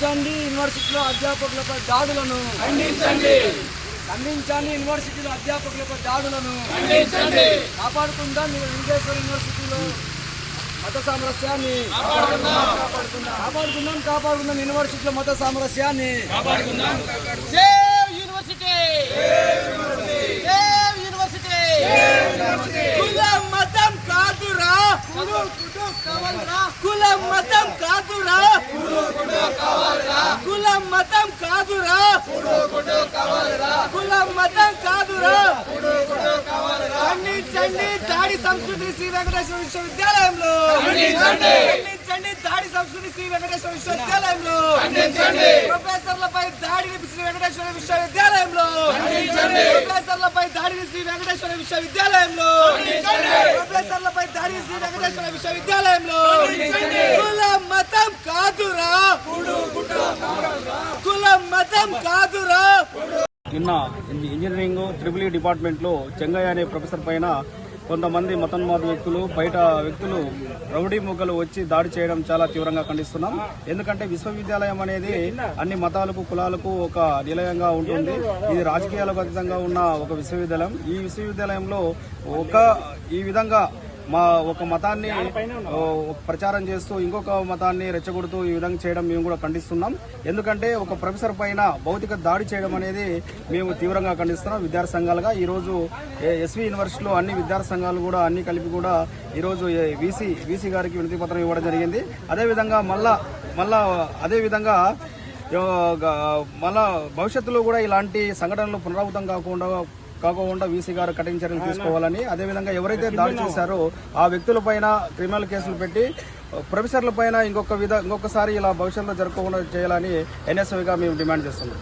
ఖండించండి యూనివర్సిటీలో అధ్యాపకులపై దాడులను. ఖండించండి. ఖండించండి యూనివర్సిటీలో అధ్యాపకులపై దాడులను. ఖండించండి. కాపాడుకుందాం మీరు వెంకటేశ్వర యూనివర్సిటీలో మత సామరస్యాన్ని? కాపాడుకుందాం. కాపాడుకుందాం. యూనివర్సిటీలో మత సామరస్యాన్ని. Save university. Save university. కులం మతం కాదురా. కులం మతం. కాదురా కులం మతం కాదురా కులం మతం కాదురా ఖండించండి దాడి సంస్కృతి శ్రీ వెంకటేశ్వర విశ్వవిద్యాలయంలో ఖండించండి. దాడి సంస్కృతి శ్రీ వెంకటేశ్వర విశ్వవిద్యాలయంలో. ప్రొఫెసర్లపై దాడిని శ్రీ వెంకటేశ్వర విశ్వవిద్యాలయంలో. ప్రొఫెసర్లపై దాడిని శ్రీ వెంకటేశ్వర విశ్వవిద్యాలయంలో. ప్రొఫెసర్లపై దాడిని శ్రీ వెంకటేశ్వర విశ్వవిద్యాలయంలో. కులం మతం కాదురా కులం మతం కాదురా నిన్న ఇంజనీరింగ్ ట్రిపుల్ ఈ డిపార్ట్మెంట్లో చెంగయ్య అనే ప్రొఫెసర్ పైన కొంతమంది మతన్మాద వ్యక్తులు బయట వ్యక్తులు రౌడీ ముగ్గలు వచ్చి దాడి చేయడం చాలా తీవ్రంగా ఖండిస్తున్నాం. ఎందుకంటే విశ్వవిద్యాలయం అనేది అన్ని మతాలకు కులాలకు ఒక నిలయంగా ఉంటుంది. ఇది రాజకీయాలకు అతీతంగా ఉన్న ఒక విశ్వవిద్యాలయం. ఈ విశ్వవిద్యాలయంలో ఒక ఈ విధంగా మా ఒక మతాన్ని ప్రచారం చేస్తూ ఇంకొక మతాన్ని రెచ్చగొడుతూ ఈ విధంగా చేయడం మేము కూడా ఖండిస్తున్నాం. ఎందుకంటే ఒక ప్రొఫెసర్ పైన భౌతిక దాడి చేయడం అనేది మేము తీవ్రంగా ఖండిస్తున్నాం విద్యార్థి సంఘాలుగా. ఈరోజు ఎస్వి యూనివర్సిటీలో అన్ని విద్యార్థి సంఘాలు కూడా అన్ని కలిపి కూడా ఈరోజు వీసీ వీసీ గారికి వినతి పత్రం ఇవ్వడం జరిగింది. అదేవిధంగా మళ్ళా మళ్ళా అదేవిధంగా మళ్ళా భవిష్యత్తులో కూడా ఇలాంటి సంఘటనలు పునరావృతం కాకుండా కాకుండా వీసీ గారు కఠిన చర్యలు తీసుకోవాలని అదేవిధంగా ఎవరైతే దాడి చేశారో ఆ వ్యక్తుల పైన క్రిమినల్ కేసులు పెట్టి ప్రొఫెసర్ల పైన ఇంకొక విధ ఇంకొకసారి ఇలా భవిష్యత్తులో జరగకుండా చేయాలని ఎన్ఎస్ఐగా మేము డిమాండ్ చేస్తున్నాం.